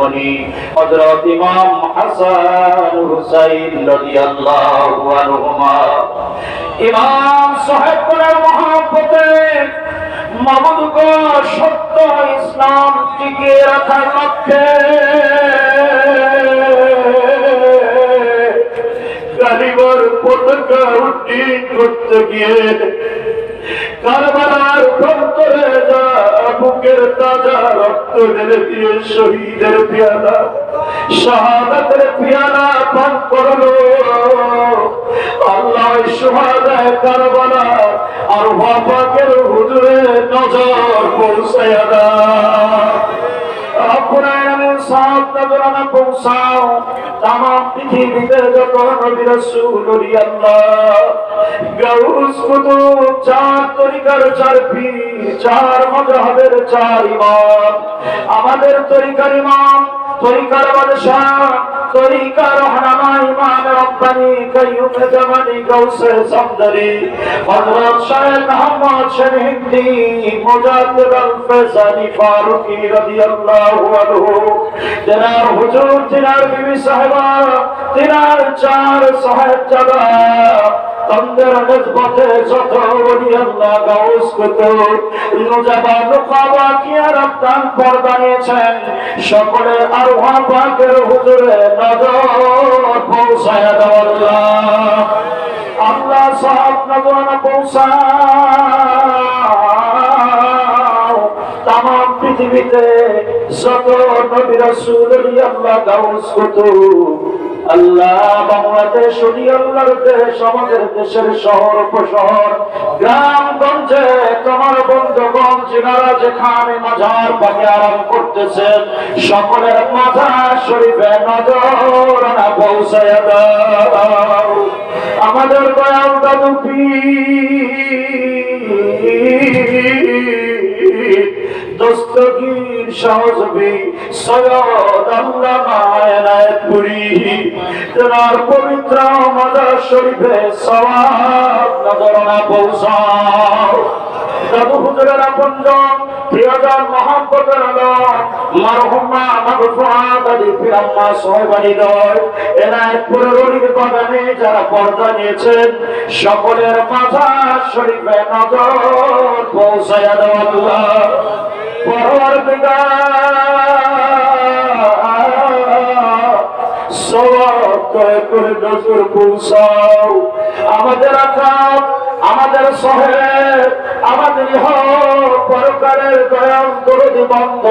মনি হযরত ইমাম হাসান হুসাইন রাদিয়াল্লাহু আনহুমা। ইমাম সাহেব কোনের মহব্বতে মাবুদ সত্য ইসলাম টিকে রাখার লক্ষ্যে কারিগর পতাকা উড্ডীন করতে গিয়ে কারবালার প্রান্তরে বুকের তাজা রক্ত ঢেলে দিয়ে শহীদের পিয়ালা, শাহাদাতের পিয়ালা পান করল। আল্লাহ সুহাদায় কারবালা আর বাপাকের হুজুরে নজর পৌঁছায়া নজরানা পৌঁছাও। তাম পৃথিবীতে যত নবী রাসূল আল্লাহ গাউস কুতুব চার তরিকার চার পীর চার মাযহাবের চার ইমাম। আমাদের তরিকার ইমাম, তরিকার বাদশাহ, তরিকার রহনামা ইমাম রব্বানি কাইয়ুম জামানি গাউসে সামদারি হযরত শাহেখ মোহাম্মদ শরীফদ্দি মুজাদ্দিদ আল ফেজানি ফারুকি রাদিয়াল্লাহু আনহু। তেনার হুজুর, তেনার বিবি সাহেবা, তেনার চার সাহেবজাদা। তন্দের নজবতে যত বলি আল্লাহ গাউস কত নজাবা নুকাবা কিয়া রপ্তান পর্দানিয়েছেন সকলে আরোহা পাকের হুজুরে নজর পৌঁছায় দাও আল্লাহ। আল্লাহ সাহাব নজরানা পৌঁছাও। তাম পৃথিবীতে যত নবী রাসূল আল্লাহ গাউস কত আল্লাহ বাংলাদেশ আল্লাহর দেশ আমাদের দেশের শহর উপশহর গ্রাম গঞ্জে তোমার বন্ধুগণ যিনারা যেখানে মাঝার পাকে আরাম করতেছেন, সকলের মাঝার শরীফে নজর না পৌঁছায় দাও। আমাদের দয়াল দাদু দস্তগীর সহজবি সৈয়দ আল্লামা তেনার পবিত্র মাদার শরীফে সওয়াব নজরানা পৌঁছাও। দাদু হুজুরের আপনজন, প্রিয়জন, মহাব্বতের আলম মারহুমা মাগফুরাত আলী ফিরাম্মা বাগানে যারা পর্দা নিয়েছেন, সকলের মাথা শরীফে নজর পৌঁছায়া দাও পৌঁছাও। আমাদের আকাম আমাদের শহরে আমাদের পরকারের করে বন্ধ।